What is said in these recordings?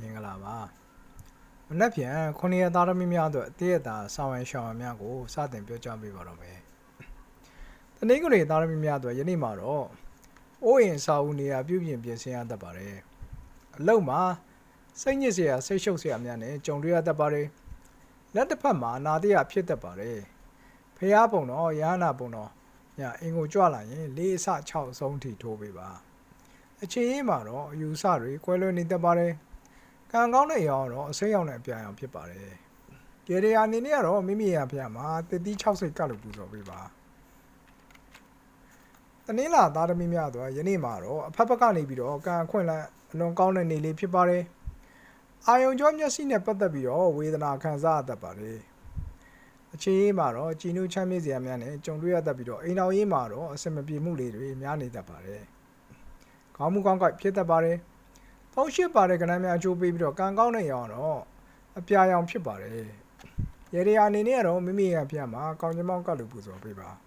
မင်္ဂလာပါမနက်ဖြန်ခုနှစ်ရက်သားသမီးများအတွက်အတည့်ရတာဆောင်းရန်ရှောင်းရန်များကိုစတင်ပြောကြားပေးပါတော့မယ်တနင်္ဂနွေသားသမီးများအတွက်ယနေ့မှာတော့အိုးအိမ်စာအုပ်နေရာပြုပြင်ပြင်ဆင်ရတတ်ပါတယ်အလုံးမှာစိတ်ညစ်စရာစိတ်ရှုပ်စရာများနဲ့ကြုံတွေ့ရတတ်ပါတယ်လက်တစ်ဖက်မှာနာတရဖြစ်တတ်ပါတယ်ဖះပုံတော့ရဟနာပုံတော့ညအင်ကိုကြွလာရင်လေးအစ6ဆုံးထိထိုးပေးပါအချင်းရေးမှာတော့အယူဆတွေကွဲလွဲနေတတ်ပါတယ် ကံကောင်းတဲ့အရာတော့အစိမ်းရောင်တဲ့အပြာရောင်ဖြစ်ပါတယ်။ကြေရီယာအနေနဲ့ကတော့မိမိရဖျားမှာတတိ60ကတ်လို့ပူဇော်ပေးပါ။တနင်္လာသားသမီးများတော့ယနေ့မှာတော့အဖက်ဖက်ကနေပြီးတော့ကံအခွင့်လန်းအလွန်ကောင်းတဲ့နေ့လေးဖြစ်ပါတယ်။အာယုံကြောမျက်စိနဲ့ပတ်သက်ပြီးတော့ဝေဒနာခံစားရတတ်ပါတယ်။အခြေရေးမှာတော့ကြည်နူးချမ်းမြေ့စရာများနဲ့ကြုံတွေ့ရတတ်ပြီးတော့အိမ်တော်ရေးမှာတော့အစင်မပြေမှုလေးတွေများနေတတ်ပါတယ်။ခေါင်းမူကောင်းကဖြစ်တတ်ပါတယ်။ ဖုန်းရှိပါတဲ့ကဏ္ဍများအကျိုးပေးပြီးတော့ကံကောင်းတဲ့ရောင်တော့အပြာရောင်ဖြစ်ပါတယ်။ရေဒီယာအနေနဲ့ကတော့မိမိရဲ့အပြာမှာကောင်းကျမောင်းကတ်လို့ပူဇော်ပေးပါ။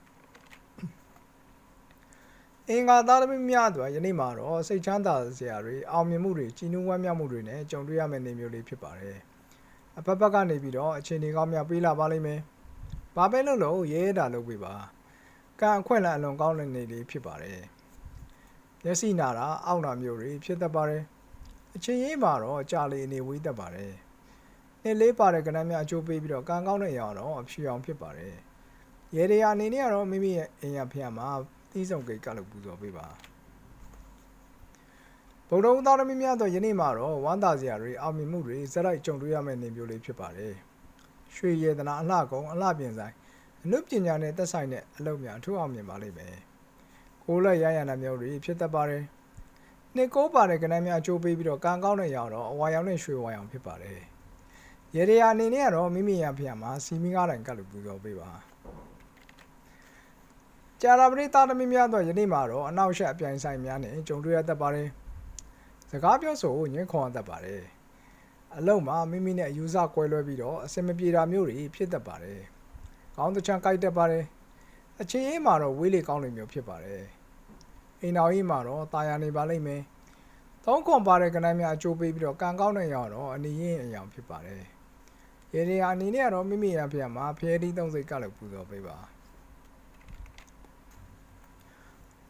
အင်္ဂါသားသမီးများအတွက်ယနေ့မှာတော့စိတ်ချမ်းသာစရာတွေအောင်မြင်မှုတွေကြည်နူးဝမ်းမြောက်မှုတွေနဲ့ကြုံတွေ့ရမယ့်နေ့မျိုးလေးဖြစ်ပါတယ်။အဖက်ဖက်ကနေပြီးတော့အခြေအနေကောင်းများပေးလာပါလိမ့်မယ်။ဘာပဲလို့လို့ရဲရဲတာလုပ်ပေးပါ။ကံအခွင့်အလမ်းအလွန်ကောင်းတဲ့နေ့လေးဖြစ်ပါတယ်။မျက်စိနာတာအောက်နာမျိုးတွေဖြစ်တတ်ပါတယ်။ အချင်းရေးမှာတော့ကြာလီအနေဝေးတတ်ပါတယ်။နှစ်လေးပါတဲ့ကဏ္ဍများအကျိုးပေးပြီးတော့ကံကောင်းတဲ့အရာတော့အဖြူအောင်ဖြစ်ပါတယ်။ရေဒီယာအနေနဲ့ကတော့မိမိရဲ့အိမ်ရဖျားမှာသီးဆောင်ကိတ်ကလို့ပူဇော်ပေးပါ။ဗုဒ္ဓဦးသားသမီးများတော့ယနေ့မှာတော့ဝမ်းသာစရာတွေအောင်မြင်မှုတွေဇက်လိုက်ကြုံတွေ့ရမယ့်နေမျိုးလေးဖြစ်ပါတယ်။ရွှေရည်သနာအလှကုံအလှပြင်ဆိုင်အနုပညာနဲ့သက်ဆိုင်တဲ့အလုပ်များအထူးအောင်မြင်ပါလိမ့်မယ်။ကိုယ်လက်ရရနာမျိုးတွေဖြစ်တတ်ပါတယ်။ နှစ်ကိုးပါတဲ့ကဏ္ဍများအကျိုးပေးပြီးတော့ကံကောင်းတဲ့ရောင်တော့အဝါရောင်နဲ့ရွှေဝါရောင်ဖြစ်ပါတယ်။ရေဒီယာအနေနဲ့ကတော့မိမိရဖျားမှာစီမီကားတိုင်ကတ်လို့ပူဇော်ပေးပါ။ကြာလာပရိသတ်သမီးများတော့ယနေ့မှာတော့အနောက်ရှက်အပြိုင်ဆိုင်များနဲ့ကြုံတွေ့ရတတ်ပါတယ်။စကားပြောဆိုကိုညှင်းခွန်ရတတ်ပါတယ်။အလုံးမှာမိမိနဲ့အယူဆကွဲလွဲပြီးတော့အစင်မပြေတာမျိုးတွေဖြစ်တတ်ပါတယ်။ကောင်းတစ်ချမ်းကြိုက်တတ်ပါတယ်။အခြေရေးမှာတော့ဝေးလေကောင်းလေမျိုးဖြစ်ပါတယ်။ အိမ်တော်ကြီးမှာတော့တာယာနေပါလိမ့်မယ်။သုံးခွန်ပါတဲ့ကဏ္ဍများအကျိုးပေးပြီးတော့ကံကောင်းတဲ့ရောင်တော့အနည်းရင်အယောင်ဖြစ်ပါတယ်။ရေဒီယာအနေနဲ့ကတော့မိမိရဖျက်မှာဖျဲတီးသုံးစိတ်ကလည်းပူဇော်ပေးပါ။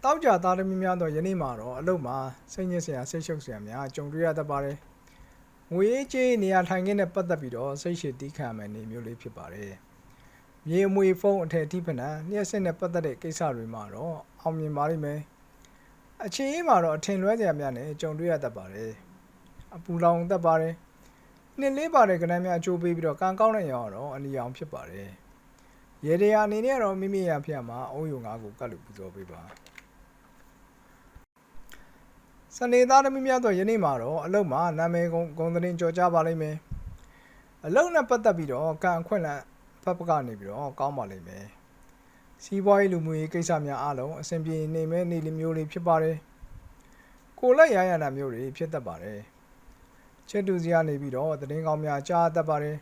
တောက်ကြသားသမီးများတော့ယနေ့မှာတော့အလုပ်မှာစိတ်ညစ်စရာစိတ်ရှုပ်စရာများကြုံတွေ့ရတတ်ပါတယ်။ငွေရေးကြေးနေရာထိုင်ခင်းနဲ့ပတ်သက်ပြီးတော့စိတ်ရှည်တီးခံမယ်နေမျိုးလေးဖြစ်ပါတယ်။မြေအမွေဖုံးအထည်တိဖနံလျှက်စစ်နဲ့ပတ်သက်တဲ့ကိစ္စတွေမှာတော့အောင်မြင်ပါလိမ့်မယ်။ အချင်းရေးမှာတော့အထင်လွဲစရာများနဲ့ကြုံတွေ့ရတတ်ပါတယ်။အပူလောင်တတ်ပါတယ်။နှစ်လေးပါတဲ့ကဏ္ဍများအကျိုးပေးပြီးတော့ကံကောင်းတဲ့ရောင်တော့အနီရောင်ဖြစ်ပါတယ်။ရေဒီယာအနေနဲ့ကတော့မိမိရဖျက်မှာအုံယုံငါးကိုကတ်လို့ပူဇော်ပေးပါ။စနေသားသမီးများတော့ယနေ့မှာတော့အလုံးမှာနာမည်ကုံဂုံသတင်းကြော်ကြပါလိမ့်မယ်။အလုံးနဲ့ပတ်သက်ပြီးတော့ကံအခွင့်လန်းဖက်ဖက်ကနေပြီးတော့ကောင်းပါလိမ့်မယ်။ စီးပွားရေးလူမှုရေးကိစ္စများအားလုံးအဆင်ပြေနေမဲ့နေလေးမျိုးလေးဖြစ်ပါတယ်။ကိုလက်ရရနာမျိုးတွေဖြစ်တတ်ပါတယ်။ချက်တူစီကနေပြီးတော့သတင်းကောင်းများကြားတတ်ပါတယ်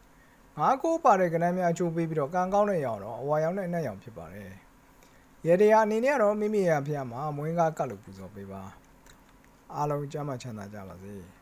။ငါးကိုးပါတဲ့ကဏ္ဍများအကျိုးပေးပြီးတော့ကံကောင်းတဲ့ရောင်တော့အဝါရောင်နဲ့အနက်ရောင်ဖြစ်ပါတယ်။ရေဒီယာအနေနဲ့ကတော့မိမိရဖျားမှာမွေးကားကတ်လို့ပူဇော်ပေးပါ။အားလုံးကျမ်းမာချမ်းသာကြပါစေ။